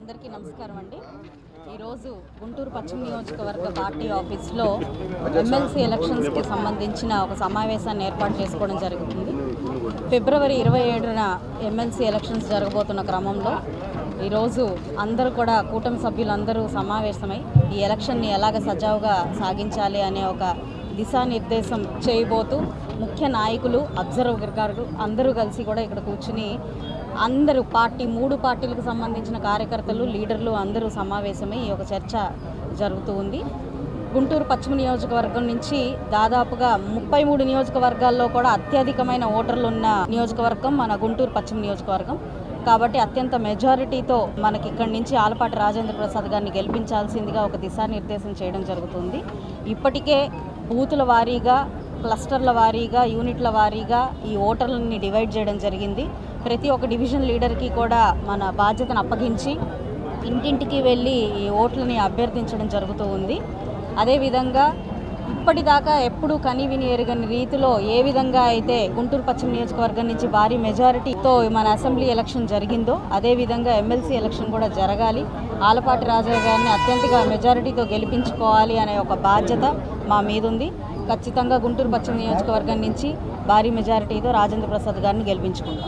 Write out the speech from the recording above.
అందరికీ నమస్కారం అండి. ఈరోజు గుంటూరు పశ్చిమ నియోజకవర్గ పార్టీ ఆఫీస్లో ఎమ్మెల్సీ ఎలక్షన్స్కి సంబంధించిన ఒక సమావేశాన్ని ఏర్పాటు చేసుకోవడం జరుగుతుంది. ఫిబ్రవరి ఇరవై ఏడున ఎమ్మెల్సీ ఎలక్షన్స్ జరగబోతున్న క్రమంలో ఈరోజు అందరూ కూడా కూటమి సభ్యులందరూ సమావేశమై ఈ ఎలక్షన్ని ఎలాగ సజావుగా సాగించాలి అనే ఒక దిశానిర్దేశం చేయబోతూ ముఖ్య నాయకులు అబ్జర్వర్ గారు అందరూ కలిసి కూడా ఇక్కడ కూర్చుని అందరూ పార్టీ మూడు పార్టీలకు సంబంధించిన కార్యకర్తలు లీడర్లు అందరూ సమావేశమై ఈ ఒక చర్చ జరుగుతూ ఉంది. గుంటూరు పశ్చిమ నియోజకవర్గం నుంచి దాదాపుగా ముప్పై మూడు నియోజకవర్గాల్లో కూడా అత్యధికమైన ఓటర్లు ఉన్న నియోజకవర్గం మన గుంటూరు పశ్చిమ నియోజకవర్గం. కాబట్టి అత్యంత మెజారిటీతో మనకి ఇక్కడి నుంచి ఆలపాటి రాజేంద్ర ప్రసాద్ గారిని గెలిపించాల్సిందిగా ఒక దిశానిర్దేశం చేయడం జరుగుతుంది. ఇప్పటికే బూతుల వారీగా క్లస్టర్ల వారీగా యూనిట్ల వారీగా ఈ ఓటర్లని డివైడ్ చేయడం జరిగింది. ప్రతి ఒక్క డివిజన్ లీడర్కి కూడా మన బాధ్యతను అప్పగించి ఇంటింటికి వెళ్ళి ఈ ఓట్లని అభ్యర్థించడం జరుగుతూ ఉంది. అదేవిధంగా ఇప్పటిదాకా ఎప్పుడు కనివిని ఎరగని రీతిలో ఏ విధంగా అయితే గుంటూరు పశ్చిమ నియోజకవర్గం నుంచి భారీ మెజారిటీతో మన అసెంబ్లీ ఎలక్షన్ జరిగిందో అదేవిధంగా ఎమ్మెల్సీ ఎలక్షన్ కూడా జరగాలి. ఆలపాటి రాజా గారిని అత్యంతగా మెజారిటీతో గెలిపించుకోవాలి అనే ఒక బాధ్యత మా మీద ఉంది ఖచ్చితంగా గుంటూరు పశ్చిమ నియోజకవర్గం నుంచి భారీ మెజారిటీతో రాజేంద్ర ప్రసాద్ గారిని గెలిపించుకుంటాం.